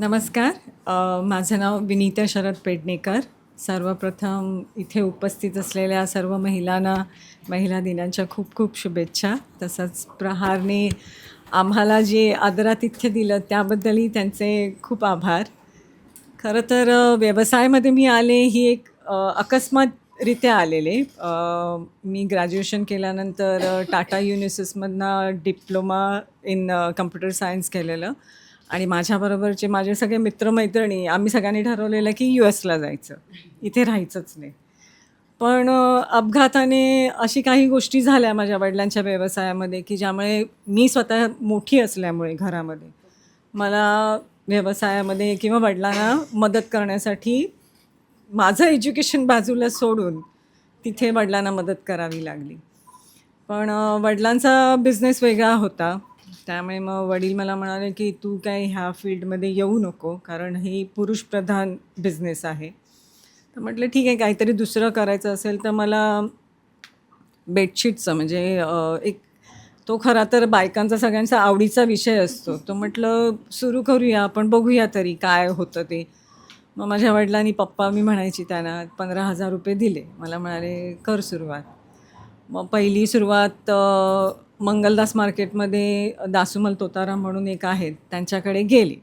नमस्कार. माझं नाव विनीता शरद पेडणेकर. सर्वप्रथम इथे उपस्थित असलेल्या सर्व महिलांना महिला दिनाच्या खूप खूप शुभेच्छा. तसंच प्रहारने आम्हाला जे आदरातिथ्य दिलं त्याबद्दलही त्यांचे खूप आभार. खरं तर व्यवसायामध्ये मी आले ही एक अकस्मातरित्या आलेले. मी ग्रॅज्युएशन केल्यानंतर टाटा युनिसिसमधनं डिप्लोमा इन कम्प्युटर सायन्स केलेलं. आणि माझ्याबरोबरचे माझे सगळे मित्रमैत्रिणी आम्ही सगळ्यांनी ठरवलेलं की यू एसला जायचं. इथे राहायचंच नाही. पण अपघाताने अशी काही गोष्टी झाल्या माझ्या वडिलांच्या व्यवसायामध्ये की ज्यामुळे मी स्वतः मोठी असल्यामुळे घरामध्ये. मला व्यवसायामध्ये किंवा वडिलांना मदत करण्यासाठी माझं एज्युकेशन बाजूला सोडून तिथे वडिलांना मदत करावी लागली. पण वडिलांचा बिझनेस वेगळा होता. त्यामुळे मग वडील मला म्हणाले की तू काय ह्या फील्डमध्ये येऊ नको कारण ही पुरुषप्रधान बिझनेस आहे. तर म्हटलं ठीक आहे काहीतरी दुसरं करायचं असेल तर मला बेडशीटचं म्हणजे एक तो खरा तर बायकांचा सगळ्यांचा आवडीचा विषय असतो. तो म्हटलं सुरू करूया आपण बघूया तरी काय होतं ते. मग माझ्या वडिलांनी पप्पा मी म्हणायची त्यांना पंधरा हजार रुपये दिले. मला म्हणाले कर सुरुवात. मग पहिली सुरुवात मंगलदास मार्केटमध्ये दासुमल तोताराम म्हणून एक आहेत त्यांच्याकडे गेले.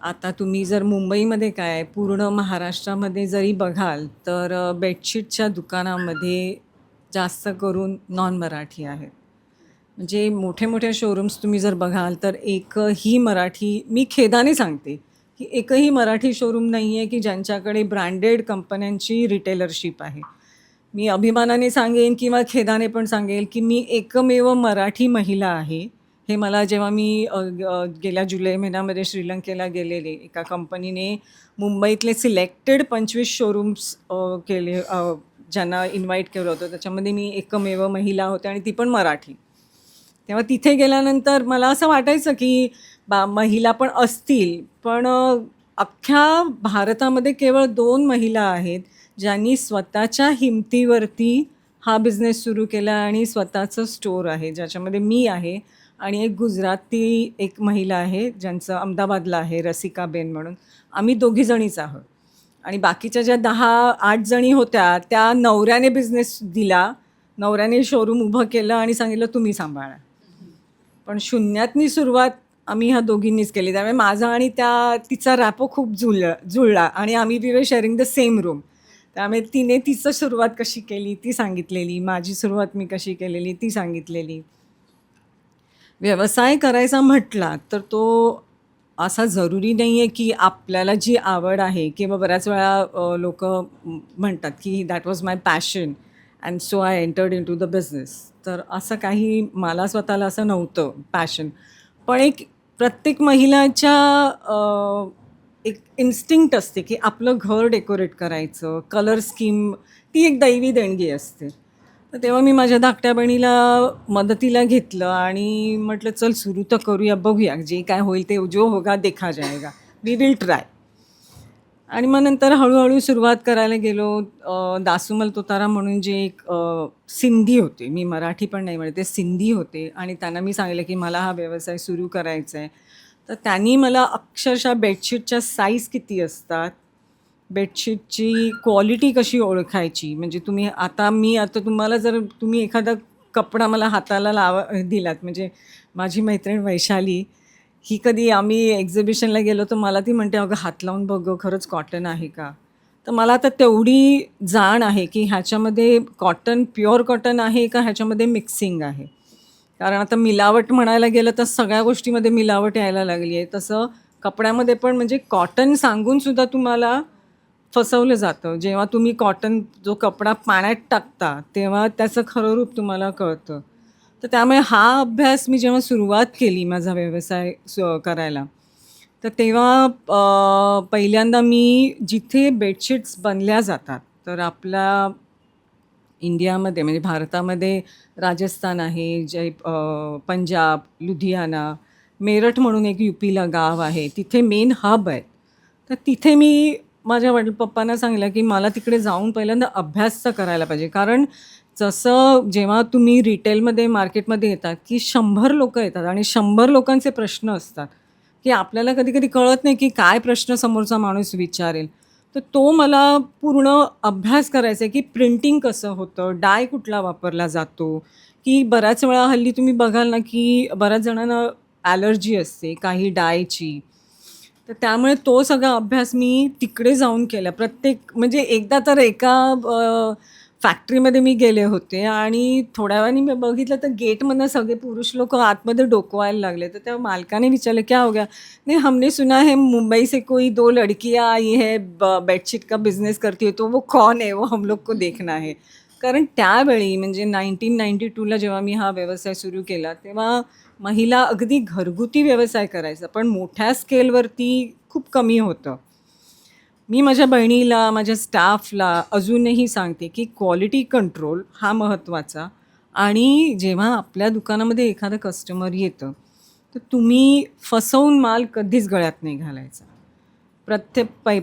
आता तुम्ही जर मुंबईमध्ये काय पूर्ण महाराष्ट्रामध्ये जरी बघाल तर बेडशीटच्या दुकानामध्ये जास्त करून नॉन मराठी आहेत. म्हणजे मोठे मोठे शोरूम्स तुम्ही जर बघाल तर एकही मराठी मी खेदाने सांगते की एकही मराठी शोरूम नाही आहे की ज्यांच्याकडे ब्रँडेड कंपन्यांची रिटेलरशिप आहे. मी अभिमानाने सांगेन किंवा खेदाने पण सांगेल की मी एकमेव मराठी महिला आहे. हे मला जेव्हा मी गेल्या जुलै महिन्यामध्ये श्रीलंकेला गेलेले एका कंपनीने मुंबईतले सिलेक्टेड पंचवीस शोरूम्स केले ज्यांना इन्व्हाइट केलं होतं. त्याच्यामध्ये मी एकमेव महिला होते आणि ती पण मराठी. तेव्हा तिथे गेल्यानंतर मला असं वाटायचं की बा महिला पण असतील पण अख्ख्या भारतामध्ये केवळ दोन महिला आहेत. ज्यांनी स्वतःच्या हिमतीवरती हा बिझनेस सुरू केला आणि स्वतःचं स्टोअर आहे ज्याच्यामध्ये मी आहे आणि एक गुजराती एक महिला आहे ज्यांचं अहमदाबादला आहे रसिकाबेन म्हणून. आम्ही दोघीजणीच आहोत. आणि बाकीच्या ज्या दहा आठ जणी होत्या त्या नवऱ्याने बिझनेस दिला नवऱ्याने शोरूम उभं केलं आणि सांगितलं तुम्ही सांभाळा. पण शून्यातनी सुरुवात आम्ही ह्या दोघींनीच केली. त्यामुळे माझा आणि त्या तिचा रॅपो खूप जुळ जुळला आणि आम्ही we were sharing the same room त्यामुळे तिने तिचं सुरुवात कशी केली ती सांगितलेली माझी सुरुवात मी कशी केलेली ती सांगितलेली. व्यवसाय करायचा म्हटला तर तो असा जरुरी नाही आहे की आपल्याला जी आवड आहे किंवा बऱ्याच वेळा लोक म्हणतात की that was my passion and so I entered into the business तर असं काही मला स्वतःला असं नव्हतं पॅशन पण एक प्रत्येक महिलाच्या एक इन्स्टिंक्ट असते की आपलं घर डेकोरेट करायचं कलर स्कीम ती एक दैवी देणगी असते. तर तेव्हा मी माझ्या धाकट्या बहिणीला मदतीला घेतलं आणि म्हटलं चल सुरू तर करूया बघूया जे काय होईल ते जो होगा देखा जाएगा. वी विल ट्राय आणि मग नंतर हळूहळू सुरुवात करायला गेलो. दासुमल तोतारा म्हणून जे एक सिंधी होते मी मराठी पण नाही म्हणते सिंधी होते. आणि त्यांना मी सांगितलं की मला हा व्यवसाय सुरू करायचा आहे. तर त्यांनी मला अक्षरशः बेडशीटच्या साईज किती असतात? बेडशीटची क्वालिटी कशी ओळखायची? म्हणजे तुम्ही आता मी आता तुम्हाला जर तुम्ही एखादा कपडा मला हाताला लावा दिलात म्हणजे माझी मैत्रीण वैशाली ही कधी आम्ही एक्झिबिशनला गेलो तर मला ती म्हणते अगं हात लावून बघ खरंच कॉटन आहे का? तर मला आता तेवढी जाण आहे की ह्याच्यामध्ये कॉटन प्युअर कॉटन आहे का? ह्याच्यामध्ये मिक्सिंग आहे. कारण आता मिलावट म्हणायला गेलं तर सगळ्या गोष्टीमध्ये मिलावट यायला लागली आहे. तसं कपड्यामध्ये पण म्हणजे कॉटन सांगूनसुद्धा तुम्हाला फसवलं जातं. जेव्हा तुम्ही कॉटन जो कपडा पाण्यात टाकता तेव्हा त्याचं खरं रूप तुम्हाला कळतं. तर त्यामुळे हा अभ्यास मी जेव्हा सुरुवात केली माझा व्यवसाय सु करायला तर तेव्हा पहिल्यांदा मी जिथे बेडशीट्स बनल्या जातात तर आपल्या इंडियामध्ये म्हणजे भारतामध्ये राजस्थान आहे जय पंजाब लुधियाना मेरठ म्हणून एक यू पीला गाव आहे तिथे मेन हब आहे तर तिथे मी माझ्या वडील पप्पांना सांगितलं की मला तिकडे जाऊन पहिल्यांदा अभ्यास तर करायला पाहिजे कारण जसं जेव्हा तुम्ही रिटेलमध्ये मार्केटमध्ये येतात की शंभर लोकं येतात आणि शंभर लोकांचे प्रश्न असतात की आपल्याला कधी-कधी कळत नाही की काय प्रश्न समोरचा माणूस विचारेल. तर तो मला पूर्ण अभ्यास करायचा आहे की प्रिंटिंग कसं होतं, डाय कुठला वापरला जातो, की बऱ्याच वेळा हल्ली तुम्ही बघाल ना की बऱ्याच जणांना ॲलर्जी असते काही डायची. तर त्यामुळे तो सगळा अभ्यास मी तिकडे जाऊन केला. प्रत्येक म्हणजे एकदा तर एका फॅक्टरीमध्ये मी गेले होते आणि थोड्या वेळाने मी बघितलं तर गेटमधनं सगळे पुरुष लोक आतमध्ये डोकवायला लागले. तर त्या मालकाने विचारलं, "क्या हो गया?" नाही हमने सुना है मुंबई से कोई दो लड़कियाँ आई है ब बेडशीट का बिझनेस करती है, तो वो कौन है? वो हम लोग को देखना है." कारण त्यावेळी म्हणजे 1992ला जेव्हा मी हा व्यवसाय सुरू केला, तेव्हा महिला अगदी घरगुती व्यवसाय करायचा, पण मोठ्या स्केलवरती खूप कमी होतं. मी माझ्या बहिणीला, माझ्या स्टाफला अजूनही सांगते की क्वालिटी कंट्रोल हा महत्त्वाचा आणि जेव्हा आपल्या दुकानामध्ये एखादं कस्टमर येतं, तर तुम्ही फसवून माल कधीच गळ्यात नाही घालायचा. प्रत्येक पै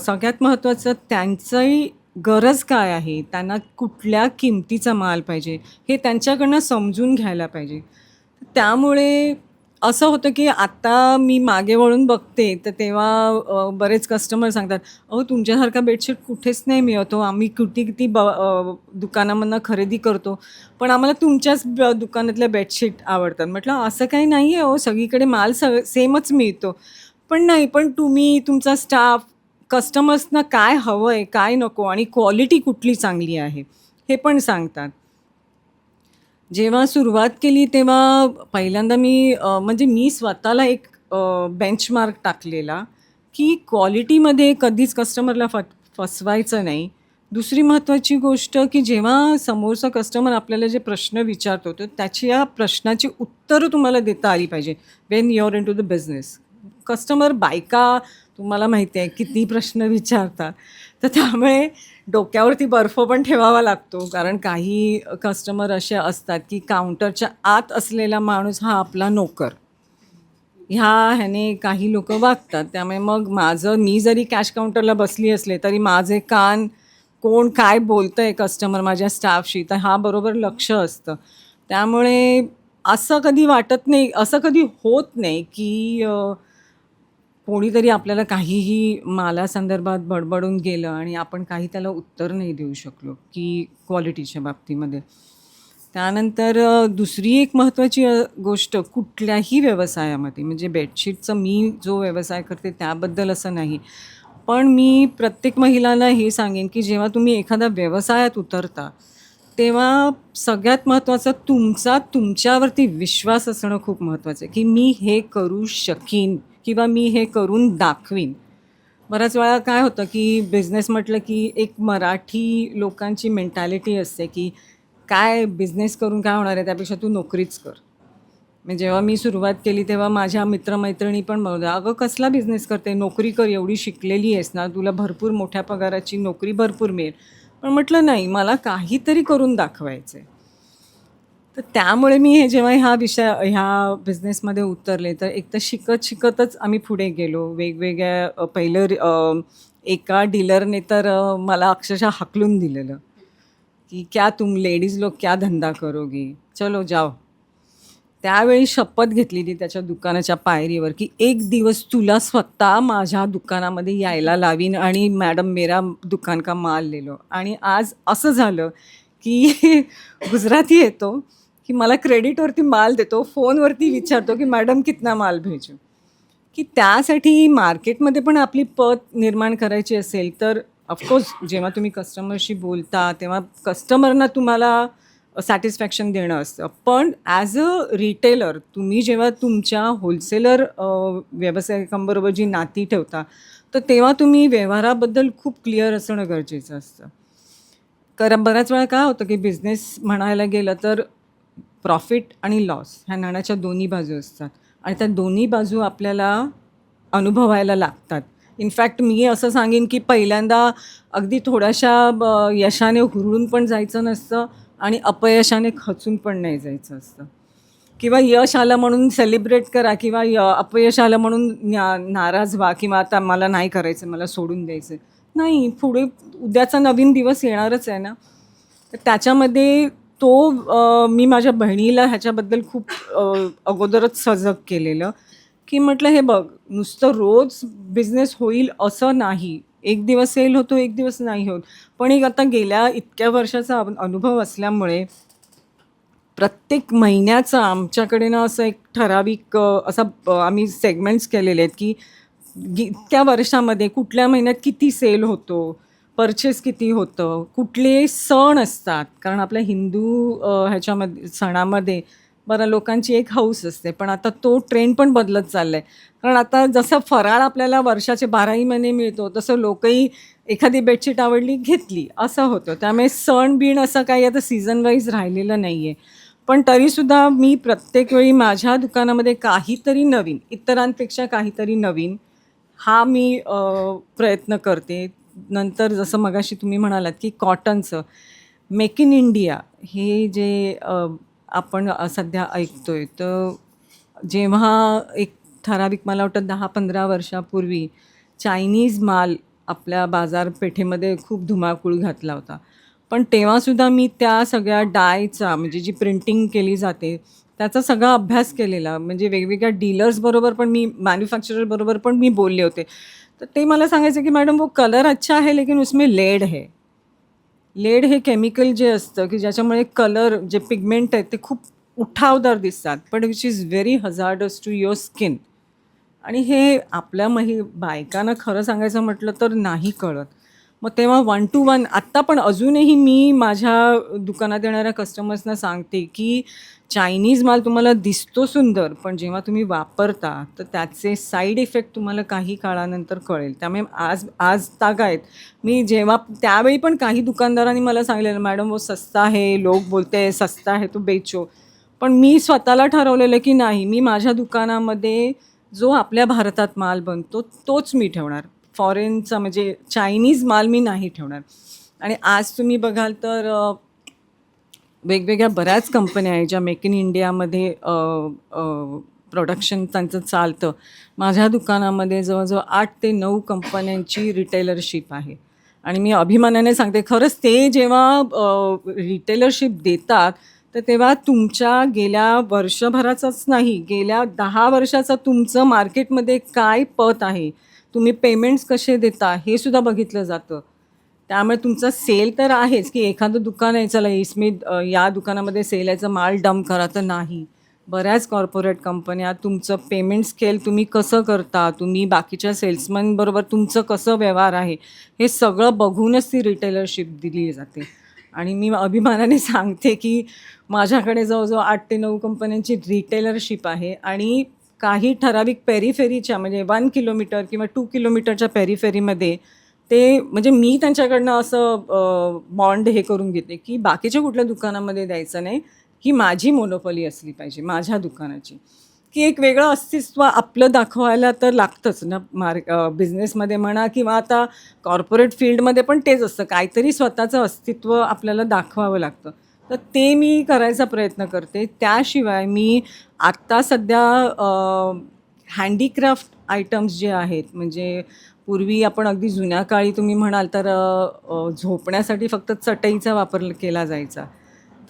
सगळ्यात महत्त्वाचं त्यांचंही गरज काय आहे, त्यांना कुठल्या किमतीचा माल पाहिजे, हे त्यांच्याकडनं समजून घ्यायला पाहिजे. त्यामुळे असं होतं की आत्ता मी मागे वळून बघते, तर तेव्हा बरेच कस्टमर सांगतात, "अहो, तुमच्यासारखा बेडशीट कुठेच नाही मिळतो हो. आम्ही किती-किती ब दुकानामधनं खरेदी करतो, पण आम्हाला तुमच्याच ब दुकानातल्या बेडशीट आवडतात." म्हटलं, "असं काही नाही आहे हो, सगळीकडे माल स सेमच मिळतो." "पण नाही, पण तुम्ही, तुमचा स्टाफ, कस्टमर्सना काय हवं आहे, काय नको आणि क्वालिटी कुठली चांगली आहे, हे पण सांगतात." जेव्हा सुरुवात केली तेव्हा पहिल्यांदा मी म्हणजे मी स्वतःला एक बेंचमार्क टाकलेला, की क्वालिटीमध्ये कधीच कस्टमरला फ फसवायचं नाही. दुसरी महत्त्वाची गोष्ट, की जेव्हा समोरचा कस्टमर आपल्याला जे प्रश्न विचारतो, तर त्याची या प्रश्नाची उत्तरं तुम्हाला देता आली पाहिजे. When you're into the business. Customer बायका तुम्हाला माहिती आहे किती प्रश्न विचारतात. तर त्यामुळे डोक्यावरती बर्फ पण ठेवावा लागतो. कारण काही कस्टमर असे असतात, की काउंटरच्या आत असलेला माणूस हा आपला नोकर. ह्या ह्याने काही लोक वागतात. त्यामुळे मग माझं मी जरी कॅश काउंटरला बसली असले, तरी माझे कान कोण काय बोलतं आहे कस्टमर माझ्या स्टाफशी, तर हा बरोबर लक्ष असतं. त्यामुळे असं कधी वाटत नाही, असं कधी होत नाही, की कोणीतरी आपल्याला काहीही मालासंदर्भात बडबडून गेलं आणि आपण काही त्याला उत्तर नाही देऊ शकलो, की क्वालिटीच्या बाबतीमध्ये. त्यानंतर दुसरी एक महत्त्वाची गोष्ट कुठल्याही व्यवसायामध्ये म्हणजे बेडशीटचा मी जो व्यवसाय करते त्याबद्दल असं नाही. पण मी प्रत्येक महिलांना हे सांगेन, की जेव्हा तुम्ही एखाद्या व्यवसायात उतरता, तेव्हा सगळ्यात महत्त्वाचं तुमचा तुमच्यावरती विश्वास असणं खूप महत्त्वाचं आहे, की मी हे करू शकीन किंवा मी हे करून दाखवीन. बऱ्याच वेळा काय होतं, की बिझनेस म्हटलं, की एक मराठी लोकांची मेंटॅलिटी असते, की काय बिझनेस करून काय होणार आहे, त्यापेक्षा तू नोकरीच कर. म्हणजे जेव्हा मी सुरुवात केली, तेव्हा माझ्या मित्रमैत्रिणी पण बोलल्या, "अगं कसला बिझनेस करते? नोकरी कर, एवढी शिकलेली आहेस ना, तुला भरपूर मोठ्या पगाराची नोकरी भरपूर मिळेल." पण म्हटलं, "नाही, मला काहीतरी करून दाखवायचं आहे." तर त्यामुळे मी हे जेव्हा ह्या विषय ह्या बिझनेसमध्ये उतरले, तर एक तर शिकत-शिकतच आम्ही पुढे गेलो. वेगवेगळ्या पहिलं एका डीलरने तर मला अक्षरशः हाकलून दिलेलं, की "क्या तुम लेडीज लोक क्या धंदा करोगी? चलो जाओ." त्यावेळी शपथ घेतलेली त्याच्या दुकानाच्या पायरीवर, की एक दिवस तुला स्वतः माझ्या दुकानामध्ये यायला लावीन आणि मॅडम मेरा दुकान का माल ले आणि आज असं झालं, की गुजराती येतो, की मला क्रेडिटवरती माल देतो, फोनवरती विचारतो, की "मॅडम कितना माल भेजू?" की त्यासाठी मार्केटमध्ये पण आपली पत निर्माण करायची असेल, तर ऑफकोर्स जेव्हा तुम्ही कस्टमरशी बोलता, तेव्हा कस्टमरना तुम्हाला सॅटिस्फॅक्शन देणं असतं. पण ॲज अ रिटेलर तुम्ही जेव्हा तुमच्या होलसेलर व्यावसायिकांबरोबर जी नाती ठेवता, तर तेव्हा तुम्ही व्यवहाराबद्दल खूप क्लिअर असणं गरजेचं असतं. कारण बऱ्याच वेळा काय होतं, की बिझनेस म्हणायला गेलं तर प्रॉफिट आणि लॉस ह्या नाण्याच्या दोन्ही बाजू असतात आणि त्या दोन्ही बाजू आपल्याला अनुभवायला लागतात. इनफॅक्ट मी असं सांगेन, की पहिल्यांदा अगदी थोड्याशा ब यशाने हुरळून पण जायचं नसतं आणि अपयशाने खचून पण नाही जायचं असतं. किंवा यश आलं म्हणून सेलिब्रेट करा किंवा य अपयश आलं म्हणून न्या नाराज व्हा किंवा आता मला नाही करायचं, मला सोडून द्यायचं नाही, पुढे उद्याचा नवीन दिवस येणारच आहे ना. तर त्याच्यामध्ये तो अ, मी माझ्या बहिणीला ह्याच्याबद्दल खूप अ, अगोदरच सजग केलेलं, की म्हटलं हे बघ नुसतं रोज बिझनेस होईल असं नाही. एक दिवस सेल होतो एक दिवस नाही होत. पण एक आता गेल्या इतक्या वर्षाचा अनुभव असल्यामुळे प्रत्येक महिन्याचा आमच्याकडे ना असं एक ठराविक अ, असा आम्ही सेगमेंट्स केलेले आहेत की गी- इतक्या वर्षामध्ये कुठल्या महिन्यात किती सेल होतो परचेस किती होतं? कुठले सण असतात. कारण आपल्या हिंदू ह्याच्यामध्ये सणामध्ये बरं लोकांची एक हौस असते. पण आता तो ट्रेंड पण बदलत चालला आहे कारण आता जसं फराळ आपल्याला वर्षाचे बाराही महिने मिळतो तसं लोकही एखादी बेडशीट आवडली घेतली. असं होतं. त्यामुळे सण बिण असं काही आता सीझन वाईज राहिलेलं नाही आहे पण तरीसुद्धा मी प्रत्येक वेळी माझ्या दुकानामध्ये काहीतरी नवीन इतरांपेक्षा काहीतरी नवीन हा मी प्रयत्न करते. नंतर जसं मगाशी तुम्ही म्हणालात की कॉटनचं मेक इन इंडिया हे जे आपण सध्या सध्या ऐकतोय तर जेव्हा एक ठराविक मला वाटतं दहा पंधरा वर्षापूर्वी चायनीज माल आपल्या बाजारपेठेमध्ये खूप धुमाकूळ घातला होता. पण तेव्हासुद्धा मी त्या सगळ्या डायचा म्हणजे जी प्रिंटिंग केली जाते त्याचा सगळा अभ्यास केलेला. म्हणजे वेगवेगळ्या डीलर्सबरोबर पण मी मॅन्युफॅक्चरबरोबर पण मी बोलले होते. तर ते मला सांगायचं की मॅडम वो कलर अच्छा है लेकिन उसमें लेड है. लेड हे केमिकल जे असतं की ज्याच्यामुळे कलर जे पिगमेंट आहेत ते खूप उठावदार दिसतात. पण which is very hazardous to your skin आणि हे आपल्या मही बायकांना खरं सांगायचं म्हटलं तर नाही कळत. मग तेव्हा वन टू वन आत्ता पण अजूनही मी माझ्या दुकानात येणाऱ्या कस्टमर्सना सांगते की चायनीज माल तुम्हाला दिसतो सुंदर पण जेव्हा तुम्ही वापरता तर त्याचे साईड इफेक्ट तुम्हाला काही काळानंतर कळेल. त्यामुळे आज आज तागायत मी जेव्हा त्यावेळी पण काही दुकानदारांनी मला सांगलेलं मॅडम वो सस्ता आहे लोक बोलते सस्ता आहे तो बेचो. पण मी स्वतःला ठरवलेलं की नाही मी माझ्या दुकानामध्ये जो आपल्या भारतात माल बनतो तोच मी ठेवणार. फॉरेनचा म्हणजे चायनीज माल मी नाही ठेवणार. आणि आज तुम्ही बघाल तर वेगवेगळ्या बऱ्याच कंपन्या आहेत ज्या मेक इन इंडियामध्ये प्रोडक्शन त्यांचं चालतं. माझ्या दुकानामध्ये जवळजवळ आठ ते नऊ कंपन्यांची रिटेलरशिप आहे. आणि मी अभिमानाने सांगते खरंच ते जेव्हा रिटेलरशिप देतात तर तेव्हा तुमच्या गेल्या वर्षभराचाच नाही गेल्या दहा वर्षाचा तुमचं मार्केटमध्ये काय पत आहे? तुम्ही पेमेंट्स कसे देता हे सुद्धा बघितलं जातं. त्यामुळे तुमचा सेल तर आहेच की एखादं दुकान आहे चला इसमी या दुकानामध्ये सेल याचं माल डम करा तर नाही. बऱ्याच कॉर्पोरेट कंपन्या तुमचं पेमेंट स्केल तुम्ही कसं करता तुम्ही बाकीच्या सेल्समनबरोबर तुमचं कसं व्यवहार आहे हे सगळं बघूनच ती रिटेलरशिप दिली जाते. आणि मी अभिमानाने सांगते की माझ्याकडे जवळजवळ आठ ते नऊ कंपन्यांची रिटेलरशिप आहे आणि काही ठराविक पेरीफेरीच्या म्हणजे वन किलोमीटर किंवा टू किलोमीटरच्या पेरीफेरीमध्ये ते म्हणजे मी त्यांच्याकडनं असं बॉन्ड हे करून घेते की बाकीच्या कुठल्या दुकानामध्ये द्यायचं नाही ही माझी मोनोपॉली असली पाहिजे माझ्या दुकानाची. की एक वेगळं अस्तित्व आपलं दाखवायला तर लागतंच ना मार बिझनेसमध्ये म्हणा किंवा आता कॉर्पोरेट फील्डमध्ये पण तेच असतं. काहीतरी स्वतःचं अस्तित्व आपल्याला दाखवावं लागतं. तर ते मी करायचा प्रयत्न करते. त्याशिवाय मी आत्ता सध्या हँडीक्राफ्ट आयटम्स जे आहेत म्हणजे पूर्वी आपण अगदी जुन्या काळी तुम्ही म्हणाल तर झोपण्यासाठी फक्त चटईचा वापर केला जायचा.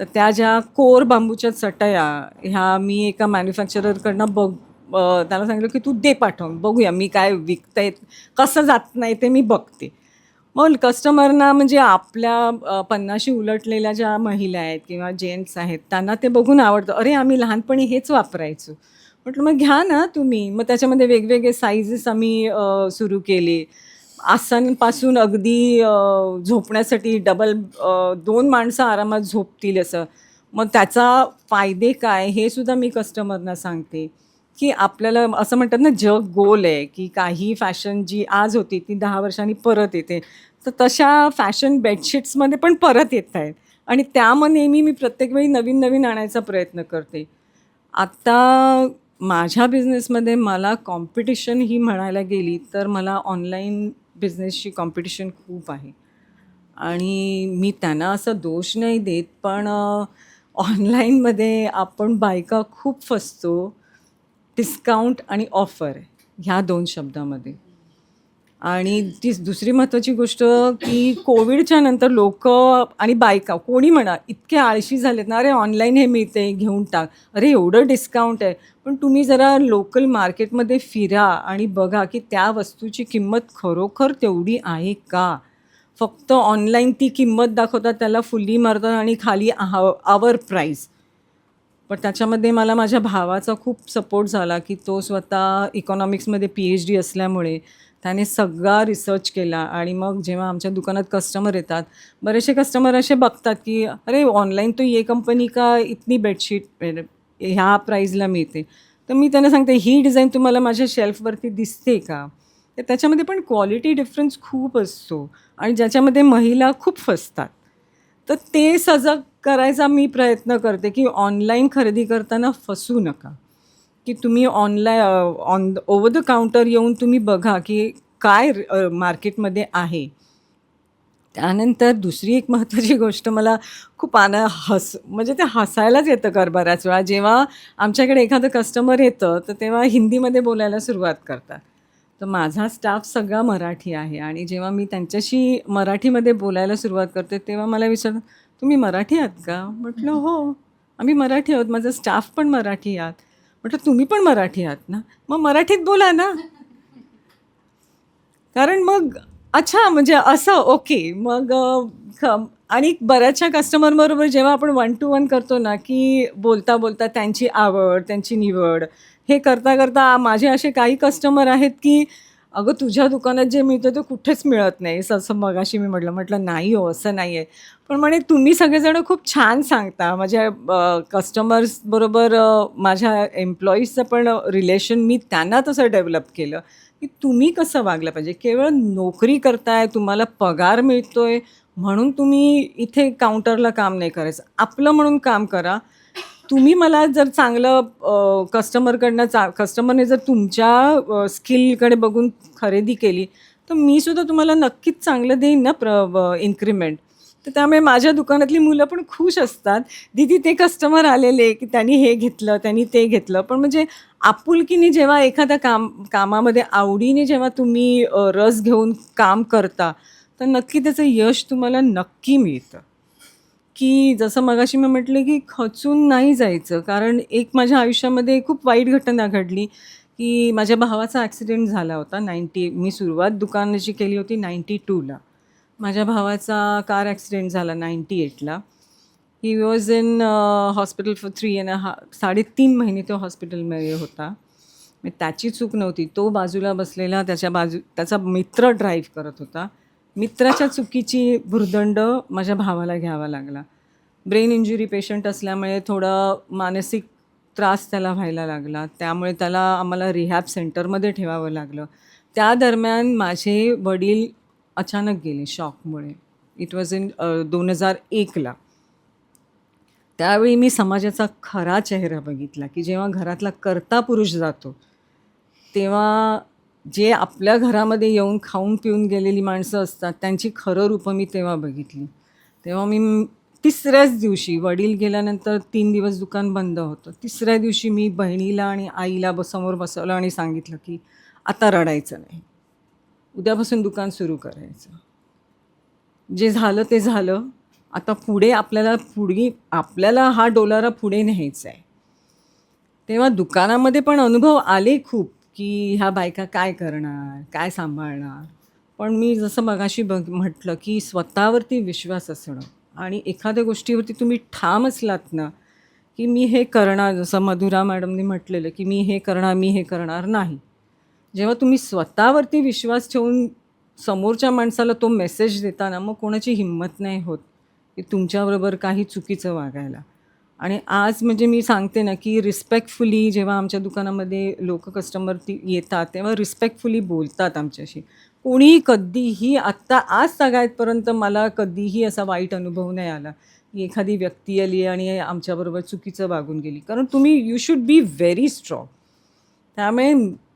तर त्या ज्या कोर बांबूच्या चटया ह्या मी एका मॅन्युफॅक्चररकडनं बघ त्याला सांगितलं की तू दे पाठवून बघूया मी काय विकता येत कसं जात नाही ते मी बघते. मग कस्टमरना म्हणजे आपल्या पन्नाशी उलटलेल्या ज्या महिला आहेत किंवा जेंट्स आहेत त्यांना ते बघून आवडतं. अरे आम्ही लहानपणी हेच वापरायचो. म्हटलं मग घ्या ना तुम्ही. मग त्याच्यामध्ये वेगवेगळे साईजेस आम्ही सुरू केले. आसनपासून अगदी झोपण्यासाठी डबल दोन माणसं आरामात झोपतील असं. मग त्याचा फायदे काय हे सुद्धा मी कस्टमरना सांगते. की आपल्याला असं म्हणतात ना जग गोल आहे की काही फॅशन जी आज होती ती दहा वर्षांनी परत येते. तर तशा फॅशन बेडशीट्समध्ये पण परत येत आहेत. आणि त्यामध्ये नेहमी मी प्रत्येक वेळी नवीन नवीन आणायचा प्रयत्न करते. आत्ता माझ्या बिझनेसमध्ये मला कॉम्पिटिशन ही म्हणायला गेली तर मला ऑनलाईन बिझनेसची कॉम्पिटिशन खूप आहे. आणि मी त्यांना असा दोष नाही देत पण ऑनलाईनमध्ये आपण बायका खूप फसतो. डिस्काउंट आणि ऑफर ह्या दोन शब्दामध्ये आणि ती दुसरी महत्त्वाची गोष्ट की कोविडच्या नंतर लोकं आणि बायका कोणी म्हणा इतके आळशी झालेत ना, "अरे ऑनलाईन हे मिळते, घेऊन टाक. अरे एवढं डिस्काउंट आहे." पण तुम्ही जरा लोकल मार्केटमध्ये फिरा आणि बघा की त्या वस्तूची किंमत खरोखर तेवढी आहे का? फक्त ऑनलाईन ती किंमत दाखवतात, त्याला फुल्ली मारतात आणि खाली आह आवर प्राईस. पण त्याच्यामध्ये मला माझ्या भावाचा खूप सपोर्ट झाला, की तो स्वतः इकॉनॉमिक्समध्ये पी-एच-डी असल्यामुळे त्याने सगळा रिसर्च केला आणि मग जेव्हा आमच्या दुकानात कस्टमर येतात, बरेचसे कस्टमर असे बघतात, की "अरे ऑनलाईन तो ये कंपनी का इतनी बेडशीट ह्या प्राईजला मिळते." तर मी त्यांना सांगते, "ही डिझाईन तुम्हाला माझ्या शेल्फवरती दिसते का?" तर त्याच्यामध्ये पण क्वालिटी डिफरन्स खूप असतो आणि ज्याच्यामध्ये महिला खूप फसतात. तर ते सजग करायचा मी प्रयत्न करते, की ऑनलाईन खरेदी करताना फसू नका. की तुम्ही only on over the counter येऊन तुम्ही बघा, की काय मार्केटमध्ये आहे. त्यानंतर दुसरी एक महत्त्वाची गोष्ट मला खूप आना हस म्हणजे ते हसायलाच येतं कर बऱ्याच वेळा. जेव्हा आमच्याकडे एखादं कस्टमर येतं, तर तेव्हा हिंदीमध्ये बोलायला सुरुवात करतात. तर माझा स्टाफ सगळा मराठी आहे आणि जेव्हा मी त्यांच्याशी मराठीमध्ये बोलायला सुरुवात करते, तेव्हा मला विचारतात, "तुम्ही मराठी आहात का?" म्हटलं, "हो, आम्ही मराठी आहोत. माझा स्टाफ पण मराठी आहात." म्हटलं, "तुम्ही पण मराठी आहात ना? मग मराठीत बोला ना." कारण मग अच्छा म्हणजे असं ओके. मग आणि बऱ्याचशा कस्टमरबरोबर जेव्हा आपण वन टू वन करतो ना, की बोलता-बोलता त्यांची आवड, त्यांची निवड हे करता-करता माझे असे काही कस्टमर आहेत, की "अगं तुझ्या दुकानात जे मिळतं ते कुठेच मिळत नाही." असं मगाशी मी म्हटलं. म्हटलं, "नाही हो, असं नाही आहे." पण म्हणे, "तुम्ही सगळेजण खूप छान सांगता." माझ्या कस्टमर्सबरोबर माझ्या एम्प्लॉईजचं पण रिलेशन मी त्यांना तसं डेव्हलप केलं, की तुम्ही कसं वागलं पाहिजे. केवळ नोकरी करताय, तुम्हाला पगार मिळतोय म्हणून तुम्ही इथे काउंटरला काम नाही करायचं. आपलं म्हणून काम करा. तुम्ही मला जर चांगलं कस्टमरकडनं चा कस्टमरने जर तुमच्या स्किलकडे बघून खरेदी केली, तर मी सुद्धा तुम्हाला नक्कीच चांगलं देईन ना प्र इन्क्रीमेंट तर त्यामुळे माझ्या दुकानातली मुलं पण खुश असतात. "दीदी ते कस्टमर आलेले, की त्यांनी हे घेतलं, त्यांनी ते घेतलं." पण म्हणजे आपुलकीने जेव्हा एखाद्या काम कामामध्ये आवडीने जेव्हा तुम्ही रस घेऊन काम करता, तर नक्की त्याचं यश तुम्हाला नक्की मिळतं. की जसं मगाशी मी म्हटलं, की खचून नाही जायचं. कारण एक माझ्या आयुष्यामध्ये खूप वाईट घटना घडली, की माझ्या भावाचा ॲक्सिडेंट झाला होता. 90 मी सुरुवात दुकानाची केली होती 92ला. माझ्या भावाचा कार ॲक्सिडेंट झाला 98ला. He was in hospital for three and हा 3.5 महिने तो हॉस्पिटलमध्ये होता. मग त्याची चूक नव्हती. तो बाजूला बसलेला त्याच्या बाजू त्याचा मित्र ड्राईव्ह करत होता. मित्राच्या चुकीची भुर्दंड माझ्या भावाला घ्यावा लागला. ब्रेन इंजुरी पेशंट असल्यामुळे थोडं मानसिक त्रास त्याला व्हायला लागला. त्यामुळे त्याला आम्हाला रिहॅब सेंटरमध्ये ठेवावं लागलं. त्या दरम्यान माझे वडील अचानक गेले शॉकमुळे. इट वॉज इन दोन हजार एकला त्यावेळी मी समाजाचा खरा चेहरा बघितला, की जेव्हा घरातला कर्ता पुरुष जातो, तेव्हा जे आपल्या घरामध्ये येऊन खाऊन-पिऊन गेलेली माणसं असतात, त्यांची खरं रूपं मी तेव्हा बघितली. तेव्हा मी तिसऱ्याच दिवशी वडील गेल्यानंतर तीन दिवस दुकान बंद होतं. तिसऱ्या दिवशी मी बहिणीला आणि आईला समोर बसवलं आणि सांगितलं, की "आता रडायचं नाही. उद्यापासून दुकान सुरू करायचं. जे झालं ते झालं. आता पुढे आपल्याला पुढे आपल्याला हा डोलारा पुढे न्यायचा आहे." तेव्हा दुकानामध्ये पण अनुभव आले खूप, की ह्या बायका काय करणार? काय सांभाळणार? पण मी जसं मगाशी बघ म्हटलं, की स्वतःवरती विश्वास असणं आणि एखाद्या गोष्टीवरती तुम्ही ठाम असलात ना, की मी हे करणार जसं मधुरा मॅडमनी म्हटलेलं, की मी हे करणार, मी हे करणार नाही. जेव्हा तुम्ही स्वतःवरती विश्वास ठेवून समोरच्या माणसाला तो मेसेज देताना मग कोणाची हिंमत नाही होत, की तुमच्याबरोबर काही चुकीचं वागायला. आणि आज म्हणजे मी सांगते ना, की रिस्पेक्टफुली जेव्हा आमच्या दुकानामध्ये लोक कस्टमर ती येतात, तेव्हा रिस्पेक्टफुली बोलतात आमच्याशी. कोणीही कधीही आत्ता आज सगळ्यापर्यंत मला कधीही असा वाईट अनुभव नाही आला, की एखादी व्यक्ती आली आणि आमच्याबरोबर चुकीचं वागून गेली. कारण तुम्ही you should be very strong त्यामुळे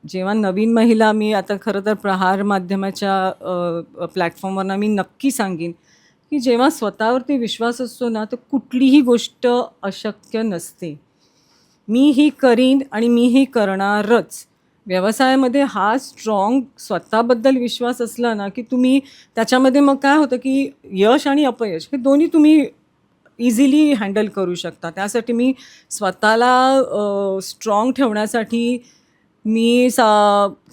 जेव्हा नवीन महिला मी आता खरं तर प्रहार माध्यमाच्या प्लॅटफॉर्मवरनं मी नक्की सांगेन, की जेव्हा स्वतःवरती विश्वास असतो ना, तर कुठलीही गोष्ट अशक्य नसते. मी ही करीन आणि मी ही करणारच. व्यवसायामध्ये हा स्ट्रॉंग स्वतःबद्दल विश्वास असला ना की तुम्ही त्याच्यामध्ये मग काय होतं की यश आणि अपयश हे दोन्ही तुम्ही इझिली हँडल करू शकता त्यासाठी मी स्वतःला स्ट्रॉंग ठेवण्यासाठी मी सा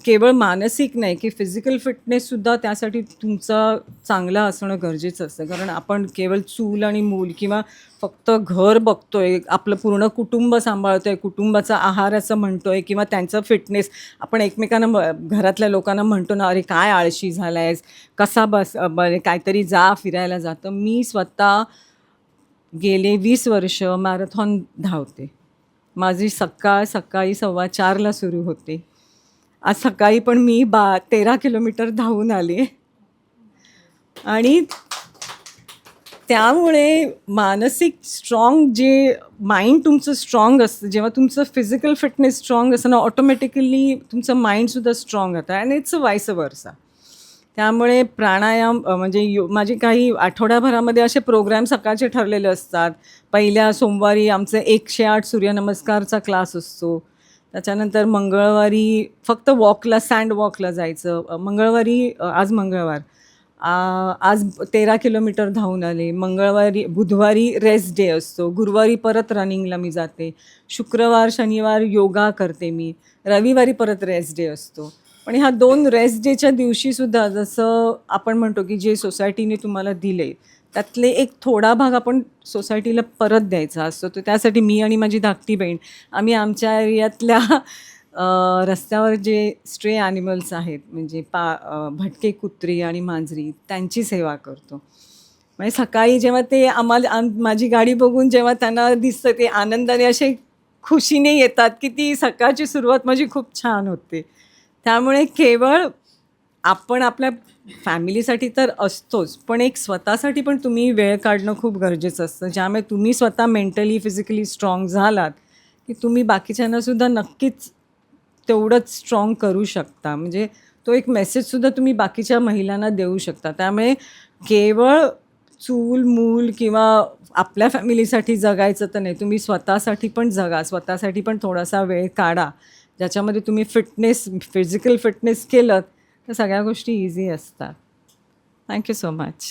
केवळ मानसिक नाही की फिजिकल फिटनेससुद्धा त्यासाठी तुमचं चांगलं असणं गरजेचं असतं. कारण आपण केवळ चूल आणि मूल किंवा फक्त घर बघतोय आपलं पूर्ण कुटुंब सांभाळतोय कुटुंबाचा आहाराचं म्हणतोय किंवा त्यांचं फिटनेस आपण एकमेकांना म- घरातल्या लोकांना म्हणतो ना अरे काय आळशी झालायस? कसा बस काहीतरी जा फिरायला जातं मी स्वतः गेले वीस वर्ष मॅरेथॉन धावते. माझी सकाळ सकाळी सव्वा चारला सुरू होते. आज सकाळी पण मी बा तेरा किलोमीटर धावून आले. आणि त्यामुळे मानसिक स्ट्रॉंग जे माइंड तुमचं स्ट्रॉंग असतं जेव्हा तुमचं फिजिकल फिटनेस स्ट्रॉंग असतं ना ऑटोमॅटिकली तुमचं माइंडसुद्धा स्ट्रॉंग होतं आणि इट्स वायस वर्सा त्यामुळे प्राणायाम म्हणजे यो माझे काही आठवड्याभरामध्ये असे प्रोग्रॅम सकाळचे ठरलेले असतात. पहिल्या सोमवारी आमचे एकशे आठ सूर्यनमस्कारचा क्लास असतो. त्याच्यानंतर मंगळवारी फक्त वॉकला सँड वॉकला जायचं. मंगळवारी आज मंगळवार. आज तेरा किलोमीटर धावून आले. मंगळवारी बुधवारी रेस्ट डे असतो. गुरुवारी परत रनिंगला मी जाते. शुक्रवार शनिवार योगा करते मी. रविवारी परत रेस्ट डे असतो. पण ह्या दोन रेस्ट डेच्या दिवशीसुद्धा जसं आपण म्हणतो की जे सोसायटीने तुम्हाला दिले त्यातले एक थोडा भाग आपण सोसायटीला परत द्यायचा असतो. तर त्यासाठी मी आणि माझी धाकटी बहीण आम्ही आमच्या एरियातल्या रस्त्यावर जे स्ट्रे ॲनिमल्स आहेत म्हणजे पा भटके कुत्री आणि मांजरी त्यांची सेवा करतो. म्हणजे सकाळी जेव्हा ते आम्हाला माझी गाडी बघून जेव्हा त्यांना दिसतं ते आनंदाने असे खुशीने येतात की ती सकाळची सुरुवात माझी खूप छान होते. त्यामुळे केवळ आपण आपल्या फॅमिलीसाठी तर असतोच पण एक स्वतःसाठी पण तुम्ही वेळ काढणं खूप गरजेचं असतं. ज्यामुळे तुम्ही स्वतः मेंटली फिजिकली स्ट्रॉंग झालात की तुम्ही बाकीच्यांनासुद्धा नक्कीच तेवढंच स्ट्रॉंग करू शकता. म्हणजे तो एक मेसेजसुद्धा तुम्ही बाकीच्या महिलांना देऊ शकता. त्यामुळे केवळ चूल मूल किंवा आपल्या फॅमिलीसाठी जगायचं तर नाही तुम्ही स्वतःसाठी पण जगा स्वतःसाठी पण थोडासा वेळ काढा. ज्याच्यामध्ये तुम्ही फिटनेस फिजिकल फिटनेस केलं तर सगळ्या गोष्टी इझी असतात. Thank you so much